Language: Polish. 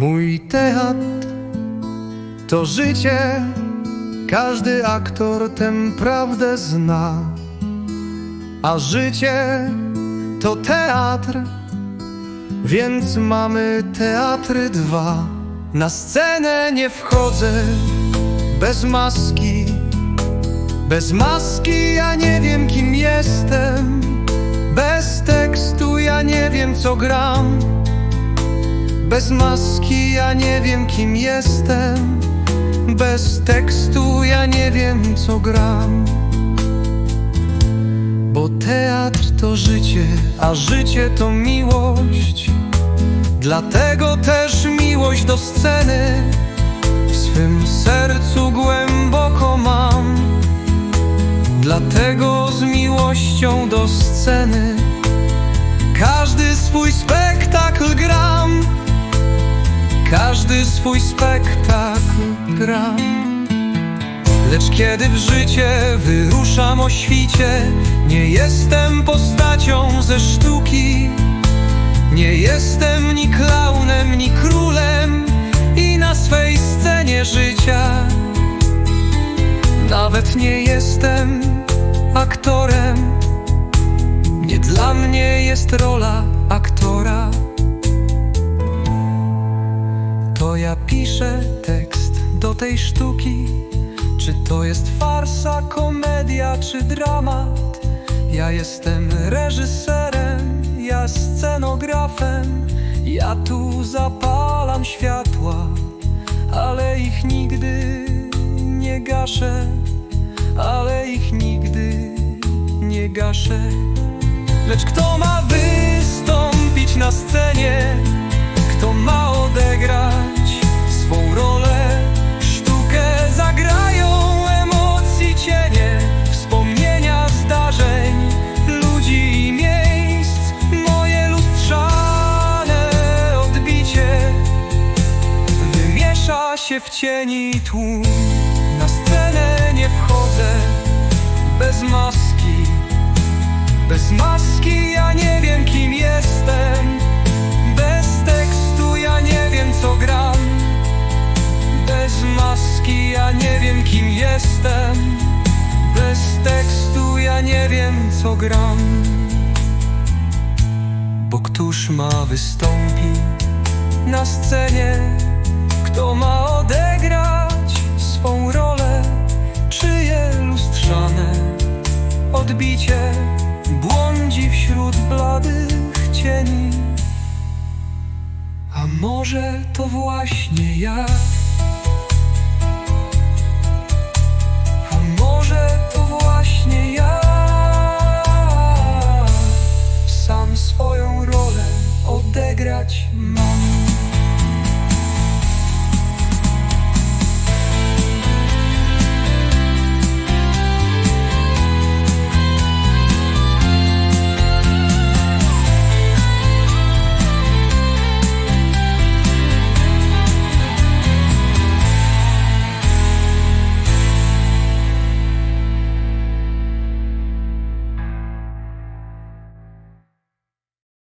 Mój teatr to życie, każdy aktor tę prawdę zna. A życie to teatr, więc mamy teatry dwa. Na scenę nie wchodzę bez maski, bez maski ja nie wiem kim jestem, bez tekstu ja nie wiem co gram. Bez maski ja nie wiem kim jestem. Bez tekstu ja nie wiem co gram. Bo teatr to życie, a życie to miłość. Dlatego też miłość do sceny W swym sercu głęboko mam. Dlatego z miłością do sceny Każdy swój gram każdy swój spektakl gram Lecz kiedy w życie wyruszam o świcie Nie jestem postacią ze sztuki. Nie jestem ni klaunem, ni królem I na swej scenie życia. Nawet nie jestem aktorem. Nie dla mnie jest rola ja piszę tekst do tej sztuki. Czy to jest farsa, komedia czy dramat? Ja jestem reżyserem, ja scenografem. Ja tu zapalam światła Ale ich nigdy nie gaszę. Ale ich nigdy nie gaszę. Lecz kto ma wystąpić na scenie? Swą rolę? Sztukę zagrają emocji cienie, wspomnienia zdarzeń, ludzi i miejsc, moje lustrzane odbicie wymiesza się w cieni tłum. Na scenę nie wchodzę bez maski. Bez maski ja nie ja nie wiem kim jestem Bez tekstu ja nie wiem co gram Bo któż ma wystąpić na scenie Kto ma odegrać swą rolę Czyje lustrzane odbicie błądzi wśród bladych cieni. A może to właśnie ja? A